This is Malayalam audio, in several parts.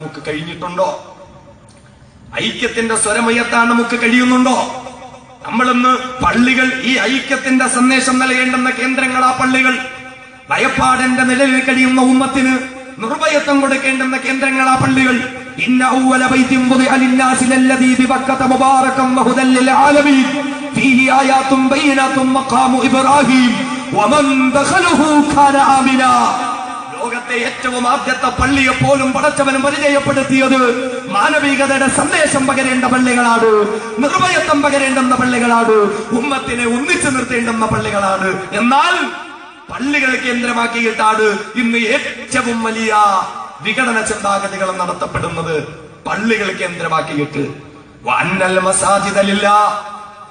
നമുക്ക് കഴിഞ്ഞിട്ടുണ്ടോ? ഐക്യത്തിന്റെ സ്വരമുയർത്താൻ നമുക്ക് കഴിയുന്നുണ്ടോ? നമ്മളിന്ന് പള്ളികൾ ഈ ഐക്യത്തിന്റെ സന്ദേശം നൽകേണ്ടുന്ന കേന്ദ്രങ്ങളാ പള്ളികൾ. ഭയപ്പാടിന്റെ നിലവിൽ കഴിയുന്ന ഉമ്മത്തിന് നിർഭയത്വം കൊടുക്കേണ്ടുന്ന പള്ളികൾ. ആയാത്തും ബയ്യിനാത്തും മഖാമു ഇബ്രാഹീം. ലോകത്തെ ഏറ്റവും ആദ്യത്തെ പള്ളിയെ പോലും പടച്ചവനും പരിചയപ്പെടുത്തിയത് മാനവികതയുടെ സന്ദേശം പകരേണ്ട പള്ളികളാണ് നിർഭയത്വം പകരേണ്ടുന്ന പള്ളികളാണ് ഉമ്മത്തിനെ ഒന്നിച്ചു നിർത്തേണ്ടുന്ന പള്ളികളാണ്. എന്നാൽ പള്ളികൾ കേന്ദ്രമാക്കിയിട്ടാണ് ഇന്ന് ഏറ്റവും വലിയ വിഘടന ചിന്താഗതികൾ നടത്തപ്പെടുന്നത് പള്ളികൾ കേന്ദ്രമാക്കിയിട്ട്. വന്നൽ മസാജിദലില്ല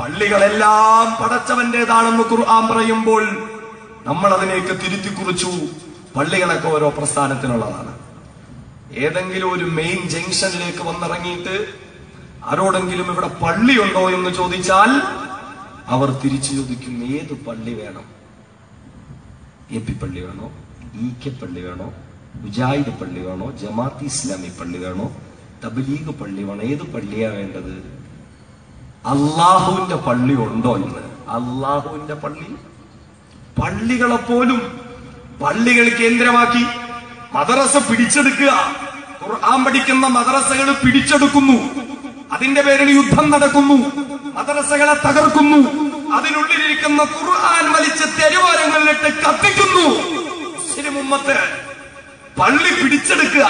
പള്ളികളെല്ലാം പടച്ചവന്റേതാണെന്ന് ഖുർആൻ പറയുമ്പോൾ നമ്മൾ അതിലേക്ക് തിരുത്തി കുറിച്ചു. പള്ളികളൊക്കെ ഓരോ പ്രസ്ഥാനത്തിനുള്ളതാണ്. ഏതെങ്കിലും ഒരു മെയിൻ ജംഗ്ഷനിലേക്ക് വന്നിറങ്ങിയിട്ട് ആരോടെങ്കിലും ഇവിടെ പള്ളിയുണ്ടോ എന്ന് ചോദിച്ചാൽ അവർ തിരിച്ചു ചോദിക്കും ഏത് പള്ളി വേണം? എ പി പള്ളി വേണോ? ഇ കെ പള്ളി വേണോ? മുജാഹിദ് പള്ളി വേണോ? ജമാഅത്ത് ഇസ്ലാമി പള്ളി വേണോ? തബ്ലീഗ് പള്ളി വേണോ? ഏത് പള്ളിയാ വേണ്ടത്? അള്ളാഹുവിന്റെ പള്ളി ഉണ്ടോ ഇന്ന് അള്ളാഹുവിന്റെ പള്ളി. പള്ളികളെ പോലും പള്ളികൾ കേന്ദ്രമാക്കി മദ്രസ പിടിച്ചെടുക്കുക. ഖുർആൻ പഠിക്കുന്ന മദ്രസകൾ പിടിച്ചെടുക്കുന്നു. അതിന്റെ പേരിൽ യുദ്ധം നടക്കുന്നു. മദ്രസകളെ തകർക്കുന്നു. അതിനുള്ളിലിരിക്കുന്ന ഖുർആൻ വലിച്ച തെരുവോരങ്ങളിലിട്ട് കത്തിക്കുന്നു. മുമ്പത്ത് പള്ളി പിടിച്ചെടുക്കുക.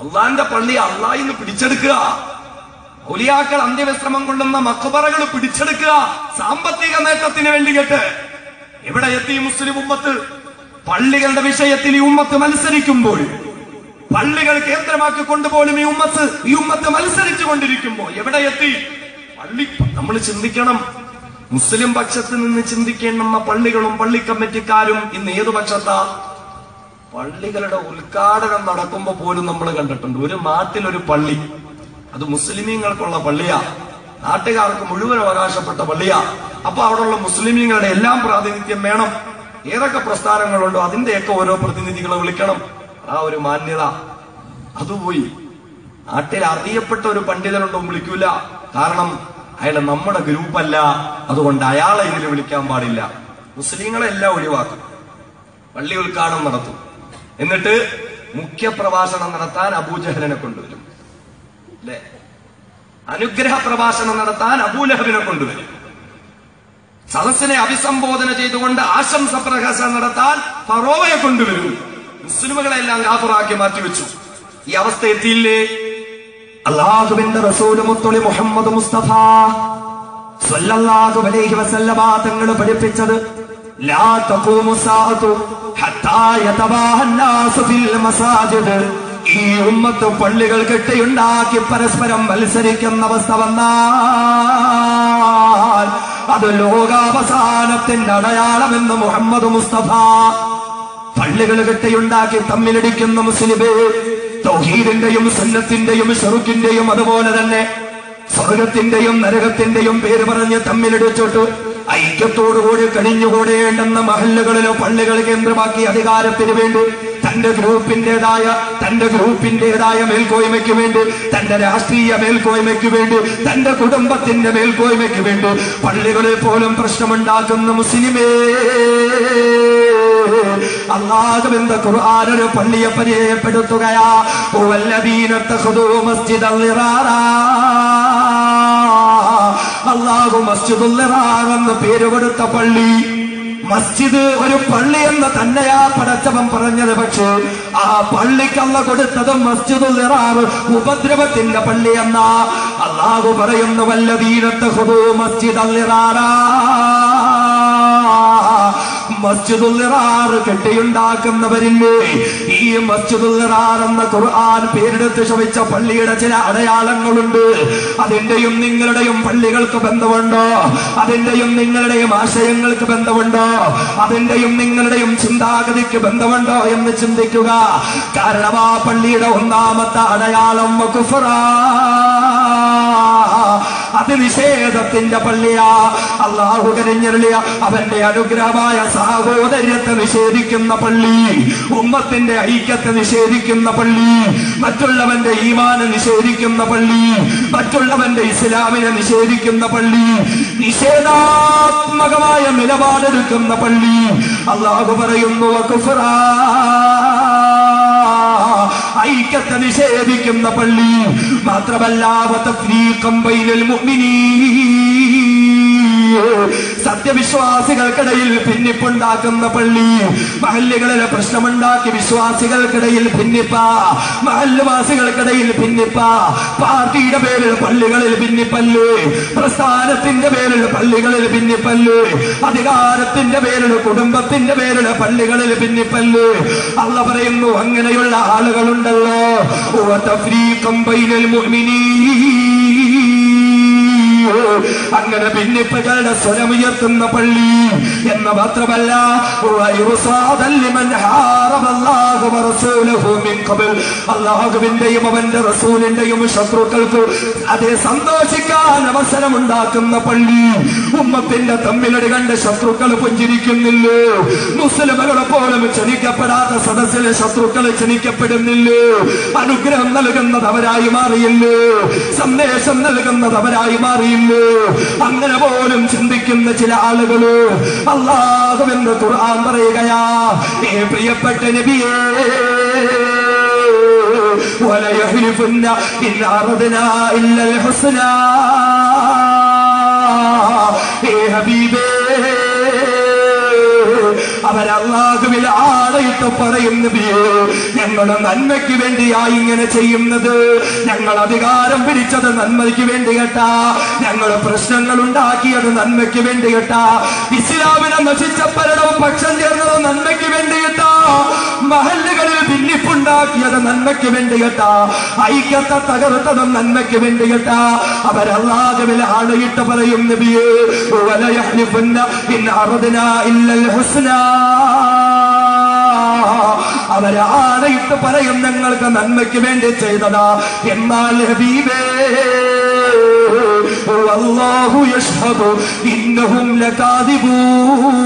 അള്ളാന്റെ പള്ളി അള്ളാഹിന്ന് പിടിച്ചെടുക്കുക. ഒലിയാക്കൾ അന്ത്യവിശ്രമം കൊള്ളുന്ന മക്കുപറകൾ പിടിച്ചെടുക്കുക. സാമ്പത്തിക നേട്ടത്തിന് വേണ്ടി കേട്ട് എവിടെ എത്തി മുസ്ലിം ഉമ്മത്ത്? പള്ളികളുടെ വിഷയത്തിൽ ഈ ഉമ്മത്ത് മത്സരിക്കുമ്പോൾ പള്ളികൾ കേന്ദ്രമാക്കി കൊണ്ടുപോലും ഈ ഉമ്മത്ത് ഈ ഉമ്മത്ത് മത്സരിച്ചു കൊണ്ടിരിക്കുമ്പോൾ എവിടെ എത്തി? പള്ളി നമ്മൾ ചിന്തിക്കണം. മുസ്ലിം പക്ഷത്ത് നിന്ന് ചിന്തിക്കേണ്ടുന്ന പള്ളികളും പള്ളി കമ്മിറ്റിക്കാരും ഇന്ന് ഏതു പക്ഷത്താ? പള്ളികളുടെ ഉദ്ഘാടനം നടക്കുമ്പോ പോലും നമ്മൾ കണ്ടിട്ടുണ്ട്. ഒരു നാട്ടിലൊരു പള്ളി അത് മുസ്ലിമീങ്ങൾക്കുള്ള പള്ളിയാ. നാട്ടുകാർക്ക് മുഴുവൻ അവകാശപ്പെട്ട പള്ളിയാ. അപ്പൊ അവിടെയുള്ള മുസ്ലിമീങ്ങളുടെ എല്ലാം പ്രാതിനിധ്യം വേണം. ഏതൊക്കെ പ്രസ്ഥാനങ്ങളുണ്ടോ അതിന്റെയൊക്കെ ഓരോ പ്രതിനിധികളെ വിളിക്കണം. ആ ഒരു മാന്യത. അതുപോയി നാട്ടിൽ അറിയപ്പെട്ട ഒരു പണ്ഡിതനുണ്ടോ വിളിക്കൂല. കാരണം അയാൾ നമ്മുടെ ഗ്രൂപ്പല്ല. അതുകൊണ്ട് അയാളെ ഇതിൽ വിളിക്കാൻ പാടില്ല. മുസ്ലിങ്ങളെ എല്ലാം ഒഴിവാക്കും. പള്ളി ഉദ്ഘാടനം നടത്തും. എന്നിട്ട് മുഖ്യ പ്രഭാഷണം നടത്താൻ അബൂജഹലിനെ കൊണ്ടുവരും. അല്ലെ? അനുഗ്രഹ പ്രഭാഷണം നടത്താൻ അബൂലഹബിനെ കൊണ്ടുവരും. സദസ്സിനെ അഭിസംബോധന ചെയ്തുകൊണ്ട് ആശംസ പ്രകാശനം നടത്താൻ ഫറോവയെ കൊണ്ടുവരും. മുസ്ലിമുകളെല്ലാം കാഫറാക്കി മാറ്റിവെച്ചു ഈ അവസ്ഥ എത്തിയില്ലേ? അള്ളാഹുവിന്റെ റസൂൽ മുഹമ്മദ് മുസ്തഫ സ്വല്ലല്ലാഹു അലൈഹി വസല്ലമ തങ്ങൾ പഠിപ്പിച്ചത് ലാ തഖൂമു സാഅതു ഹത്താ യതബാഹന്നാസു ഫിൽ മസാജിദ്. ഈ ഉമ്മത്ത് പള്ളികൾ കെട്ടിയുണ്ടാക്കി പരസ്പരം മത്സരിക്കുന്ന അവസ്ഥ വന്നാൽ അത് ലോകാവസാനത്തിന്റെ അടയാളമെന്ന് മുഹമ്മദ് മുസ്തഫ പള്ളികൾ കെട്ടിയുണ്ടാക്കി തമ്മിലടിക്കുന്ന മുസ്ലിമേ തൗഹീദിന്റെയും സുന്നത്തിന്റെയും ഷെറുക്കിന്റെയും അതുപോലെ തന്നെ സ്വർഗത്തിന്റെയും നരകത്തിന്റെയും പേര് പറഞ്ഞ് തമ്മിലടിച്ചിട്ട് ഐക്യത്തോടുകൂടി കഴിഞ്ഞുകൂടേണ്ടെന്ന മഹല്ലുകളിലോ പള്ളികൾ കേന്ദ്രമാക്കി അധികാരത്തിന് വേണ്ടി തന്റെ ഗ്രൂപ്പിന്റേതായ തന്റെ ഗ്രൂപ്പിന്റേതായ മേൽക്കോയ്മയ്ക്ക് വേണ്ടി തന്റെ രാഷ്ട്രീയ മേൽക്കോയ്മയ്ക്ക് വേണ്ടി തന്റെ കുടുംബത്തിന്റെ മേൽക്കോയ്മയ്ക്ക് വേണ്ടി പള്ളികളിൽ പോലും പ്രശ്നമുണ്ടാക്കുന്ന മുസ്ലിമേ അള്ളാഹുവിന്റെ ഒരു പള്ളിയെ പരിചയപ്പെടുത്തുകയാ. അള്ളാഹു മസ്ജിദുൽ എന്ന് പേര് കൊടുത്ത പള്ളി. മസ്ജിദ് ഒരു പള്ളി എന്ന് തന്നെയാ പടച്ചവൻ പറഞ്ഞത്. പക്ഷേ ആ പള്ളിക്കല്ല കൊടുത്തത് മസ്ജിദുൽ ഉപദ്രവത്തിന്റെ പള്ളി എന്നാ അള്ളാഹു പറയുന്നു വല്ലദീനത്തെ ഹുദൂ മസ്ജിദ് ളിറാറാ മസ്ജിദുൽ നിറാർ കെട്ടിയുണ്ടാക്കുന്നവരില്ലേ? ഈ മസ്ജിദുൽ നിറാർ എന്ന ഖുർആൻ പേരെടുത്ത് ശമിച്ച പള്ളിയുടെ ചില അടയാളങ്ങളുണ്ട്. അതിന്റെയും നിങ്ങളുടെയും പള്ളികൾക്ക് ബന്ധമുണ്ടോ? അതിന്റെയും നിങ്ങളുടെയും ആശയങ്ങൾക്ക് ബന്ധമുണ്ടോ? അതിന്റെയും നിങ്ങളുടെയും ചിന്താഗതിക്ക് ബന്ധമുണ്ടോ എന്ന് ചിന്തിക്കുക. കാരണം ആ പള്ളിയുടെ ഒന്നാമത്തെ അടയാളം കുഫറാ അത് നിഷേധത്തിന്റെ പള്ളിയാ. അള്ളാഹു കരഞ്ഞിരളിയ അവന്റെ അനുഗ്രഹമായ സഹോദര്യത്തെ നിഷേധിക്കുന്ന പള്ളി. ഉമ്മത്തിന്റെ ഐക്യത്തെ നിഷേധിക്കുന്ന പള്ളി. മറ്റുള്ളവന്റെ ഈമാനെ നിഷേധിക്കുന്ന പള്ളി. മറ്റുള്ളവന്റെ ഇസ്ലാമിനെ നിഷേധിക്കുന്ന പള്ളി. നിഷേധാത്മകമായ നിലപാടെടുക്കുന്ന പള്ളി. അള്ളാഹു പറയുന്നു ഐക്യത്തെ നിഷേധിക്കുന്ന പള്ളി മാത്രമല്ല മുഅ്മിനീൻ. സത്യവിശ്വാസികൾക്കിടയിൽ ഭിന്നിപ്പുണ്ടാക്കുന്ന പള്ളി. മഹല്ലുകളിലെ പ്രശ്നമുണ്ടാക്കി വിശ്വാസികൾക്കിടയിൽ ഭിന്നിപ്പ. മഹല്ലുവാസികൾക്കിടയിൽ ഭിന്നിപ്പ. പാർട്ടിയുടെ പേരിൽ പള്ളികളിൽ ഭിന്നിപ്പല്ലേ. പ്രസ്ഥാനത്തിന്റെ പേരിൽ പള്ളികളിൽ ഭിന്നിപ്പല്ലേ. അധികാരത്തിന്റെ പേരിൽ കുടുംബത്തിന്റെ പേരിൽ പള്ളികളിൽ ഭിന്നിപ്പല്ലേ. അല്ല പറയുന്നു അങ്ങനെയുള്ള ആളുകളുണ്ടല്ലോ. മുഅ്മിനീൻ. അങ്ങനെ ഭിന്നിപ്പുകളുടെ സ്വരമുയർത്തുന്ന പള്ളി എന്ന് മാത്രമല്ല അള്ളാഹുവിന്റെയും അവന്റെ റസൂലിന്റെയും ശത്രുക്കൾക്ക് അതേ സന്തോഷിക്കാൻ അവസരമുണ്ടാക്കുന്ന പള്ളി. ഉമ്മത്തിന്റെ തമ്മിലടി കണ്ട് ശത്രുക്കൾ പുഞ്ചിരിക്കുന്നില്ലേ? മുസ്ലിമുകളെ പോലും ക്ഷണിക്കപ്പെടാത്ത സദസ്സിലെ ശത്രുക്കൾ ക്ഷണിക്കപ്പെടുന്നില്ലേ? അനുഗ്രഹം നൽകുന്നത് അവരായി മാറിയില്ലേ? സന്ദേശം നൽകുന്നത് അവരായി മാറിയില്ലേ? അങ്ങനെ പോലും ചിന്തിക്കുന്ന ചില ആളുകള് അള്ളാഹുവെന്ന് ഖുർആൻ പറയുകയാ ഏ പ്രിയപ്പെട്ട നബിയേ وَلَيَحْلِفُنَّ إِنْ أَرَدْنَا إِلَّا الْحُسْنَى ഏ ഹബീബേ അവരല്ലാഹുവിൽ ആളയിട്ട് പറയും നബിയേ ഞങ്ങളുടെ നന്മയ്ക്ക് വേണ്ടിയാ ഇങ്ങനെ ചെയ്യുന്നത്. ഞങ്ങൾ അധികാരം പിടിച്ചത് നന്മയ്ക്ക് വേണ്ടി കേട്ടാ. ഞങ്ങൾ പ്രശ്നങ്ങൾ ഉണ്ടാക്കിയത് നന്മയ്ക്ക് വേണ്ടി കേട്ടാ. ഇസ്ലാമിനെ നശിച്ചപ്പരടവും പക്ഷം ചേർന്നത് നന്മയ്ക്ക് വേണ്ടി കേട്ടാ. മഹല്ലുകളിൽ ഭിന്നിപ്പുണ്ടാക്കിയത് നന്മയ്ക്ക് വേണ്ടി കേട്ടാ. ഐക്യത്തെ തകർത്തതും നന്മയ്ക്ക് വേണ്ടി കേട്ടാ. അവരല്ലാതെ ആളയിട്ട് പറയും നബിയേ ഇല്ലൽ ഹുസ്നാ. അവരെ ആണയിട്ട് പറയും ഞങ്ങൾക്ക് നന്മയ്ക്ക് വേണ്ടി ചെയ്തതാ എന്നാൽ ഹബീബേ والله يشهد إنهم لكاذبون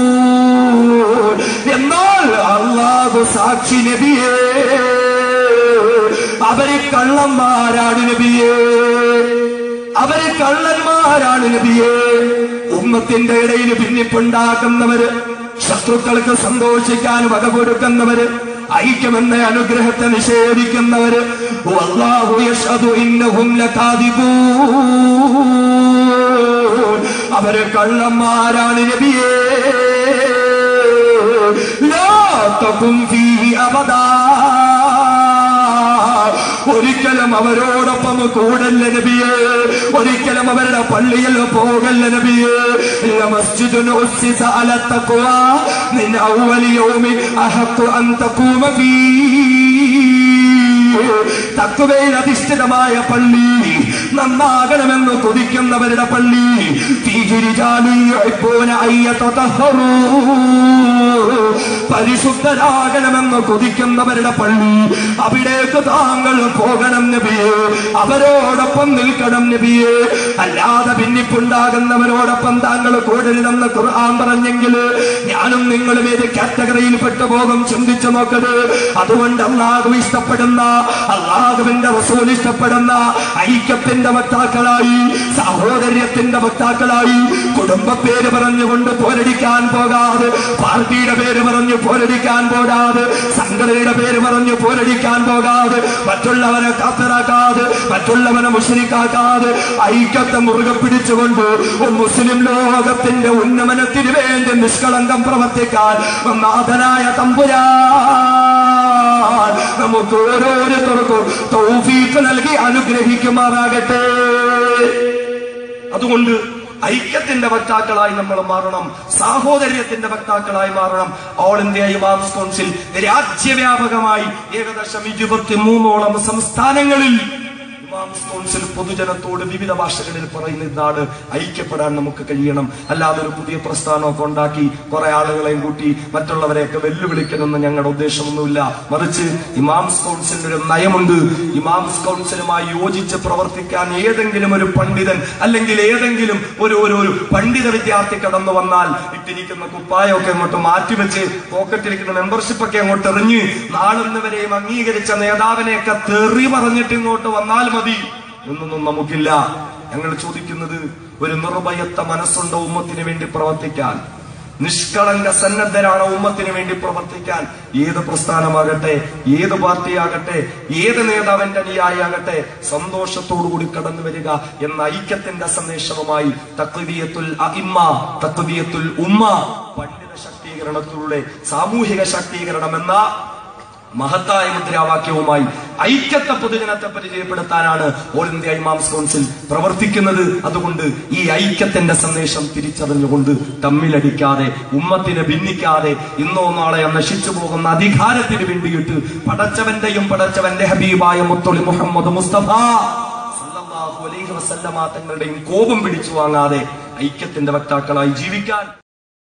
എന്നാൽ അള്ളാഹു സാക്ഷി നബിയേ അവര് കള്ളന്മാരാണ് നബിയേ അവര് കള്ളന്മാരാണ് നബിയേ ഉമ്മത്തിന്റെ ഇടയിൽ ഭിന്നിപ്പുണ്ടാക്കുന്നവര് ശത്രുക്കൾക്ക് സന്തോഷിക്കാൻ വക കൊടുക്കുന്നവര് ഐക്യമെന്ന അനുഗ്രഹത്തെ നിഷേധിക്കുന്നവര് അവർ കള്ളന്മാരാണ് നബിയേ. ലാ അവതാ ഒരിക്കലും അവരോടൊപ്പം കൂടല്ല നബിയേ. ഒരിക്കലും അവരുടെ പള്ളിയിൽ പോകല്ല നബിയേ. മസ്ജിദുൻ ഉസ്സിസ അല തഖ്വ മിൻ അവ്വലി യൗമി അഹഖു അൻ തഖൂമ ഫീ. തഖ്വയിൽ അധിഷ്ഠിതമായ പള്ളി നന്നാകണമെന്ന് കൊതിക്കുന്നവരുടെ പള്ളി. പരിശുദ്ധരാകണമെന്ന് കൊതിക്കുന്നവരുടെ പള്ളി. അവിടേക്ക് താങ്കൾ പോകണം. അവരോടൊപ്പം നിൽക്കണം നബിയെ. അല്ലാതെ ഭിന്നിപ്പുണ്ടാകുന്നവരോടൊപ്പം താങ്കൾ കൂടരുതെന്ന് ഖുർആൻ പറഞ്ഞെങ്കിൽ ഞാനും നിങ്ങളും ഏത് കാറ്റഗറിയിൽ പെട്ടുപോകും ചിന്തിച്ചു നോക്കത് അതുകൊണ്ട് അള്ളാഹു ഇഷ്ടപ്പെടുന്ന അള്ളാഹുവിന്റെ റസൂൽ ഇഷ്ടപ്പെടുന്ന ഐക്യത്തിന്റെ വക്താക്കളായി സഹോദര്യത്തിന്റെ വക്താക്കളായി കുടുംബ പേര് പറഞ്ഞുകൊണ്ട് പോരടിക്കാൻ പോകാതെ പാർട്ടിയുടെ പേര് പറഞ്ഞു പോരടിക്കാൻ പോകാതെ സംഘടനയുടെ പേര് പറഞ്ഞു പോരടിക്കാൻ പോകാതെ മറ്റുള്ളവരെ കാത്തറാക്കാതെ മറ്റുള്ളവനെ മുസ്ലിക്കാക്കാതെ ഐക്യത്തെ മുറുകെ പിടിച്ചുകൊണ്ട് മുസ്ലിം ലോകത്തിന്റെ ഉന്നമനത്തിന് വേണ്ടി നിഷ്കളങ്കം പ്രവർത്തിക്കാൻ നാഥനായ തമ്പുരാ നമുക്ക് ഓരോരുത്തർക്കും തൗഫീഖ് നൽകി അനുഗ്രഹിക്കുമാറാകട്ടെ. അതുകൊണ്ട് ഐക്യത്തിന്റെ വക്താക്കളായി നമ്മൾ മാറണം സാഹോദര്യത്തിന്റെ വക്താക്കളായി മാറണം. ഓൾ ഇന്ത്യ യുവാസ് കൗൺസിൽ രാജ്യവ്യാപകമായി ഏകദേശം ഇരുപത്തി മൂന്നോളം സംസ്ഥാനങ്ങളിൽ കൗൺസിൽ പൊതുജനത്തോട് വിവിധ ഭാഷകളിൽ പറയുന്ന ഇതാണ് ഐക്യപ്പെടാൻ നമുക്ക് കഴിയണം. അല്ലാതെ ഒരു പുതിയ പ്രസ്ഥാനമൊക്കെ ഉണ്ടാക്കി കുറെ ആളുകളെയും കൂട്ടി മറ്റുള്ളവരെയൊക്കെ വെല്ലുവിളിക്കണമെന്ന് ഞങ്ങളുടെ ഉദ്ദേശമൊന്നുമില്ല. മറിച്ച് ഇമാംസ് കൗൺസിലിന് ഒരു നയമുണ്ട്. ഇമാംസ് കൗൺസിലുമായി യോജിച്ച് പ്രവർത്തിക്കാൻ ഏതെങ്കിലും ഒരു പണ്ഡിതൻ അല്ലെങ്കിൽ ഏതെങ്കിലും ഒരു ഒരു ഒരു പണ്ഡിത വിദ്യാർത്ഥി കടന്നു വന്നാൽ ഇട്ടിരിക്കുന്ന കുപ്പായമൊക്കെ അങ്ങോട്ട് മാറ്റിവെച്ച് പോക്കറ്റിലിരിക്കുന്ന മെമ്പർഷിപ്പ് ഒക്കെ അങ്ങോട്ട് എറിഞ്ഞ് നാളുന്നവരെയും അംഗീകരിച്ച നേതാവിനെയൊക്കെ തെറി പറഞ്ഞിട്ട് ഇങ്ങോട്ട് വന്നാൽ മതി. എന്നൊന്നും നമുക്കില്ല. ഞങ്ങൾ ചോദിക്കുന്നത് ഒരു നിർഭയത്ത മനസ്സുണ്ടോ ഉമ്മത്തിന് വേണ്ടി പ്രവർത്തിക്കാൻ. നിഷ്കളങ്ക സന്നദ്ധരാണ് ഉമ്മത്തിന് വേണ്ടി പ്രവർത്തിക്കാൻ. ഏത് പ്രസ്ഥാനമാകട്ടെ ഏത് പാർട്ടിയാകട്ടെ ഏത് നേതാവിന്റെ അനുയായിയാകട്ടെ സന്തോഷത്തോടു കൂടി കടന്നു വരിക എന്ന ഐക്യത്തിന്റെ സന്ദേശവുമായി തത്വീയത്തുൽ അഇമ്മ തത്വീയത്തുൽ ഉമ്മ പണ്ഡിത ശാക്തീകരണത്തിലൂടെ സാമൂഹിക ശാക്തീകരണം എന്ന മഹത്തായ മുദ്രാവാക്യവുമായി ഐക്യത്തെ പൊതുജനത്തെ പരിചയപ്പെടുത്താനാണ് ഓൾ ഇന്ത്യ ഇമാംസ് കൗൺസിൽ പ്രവർത്തിക്കുന്നത്. അതുകൊണ്ട് ഈ ഐക്യത്തിന്റെ സന്ദേശം തിരിച്ചറിഞ്ഞുകൊണ്ട് തമ്മിലടിക്കാതെ ഉമ്മത്തിനെ ഭിന്നിക്കാതെ ഇന്നോ നാളെയോ നശിച്ചു പോകുന്ന അധികാരത്തിന് വേണ്ടിയിട്ട് പടച്ചവന്റെയും പടച്ചവന്റെ ഹബീബായ മുത്തൊളി മുഹമ്മദ് മുസ്തഫ തങ്ങളുടെയും കോപം പിടിച്ചു വാങ്ങാതെ ഐക്യത്തിന്റെ വക്താക്കളായി ജീവിക്കാൻ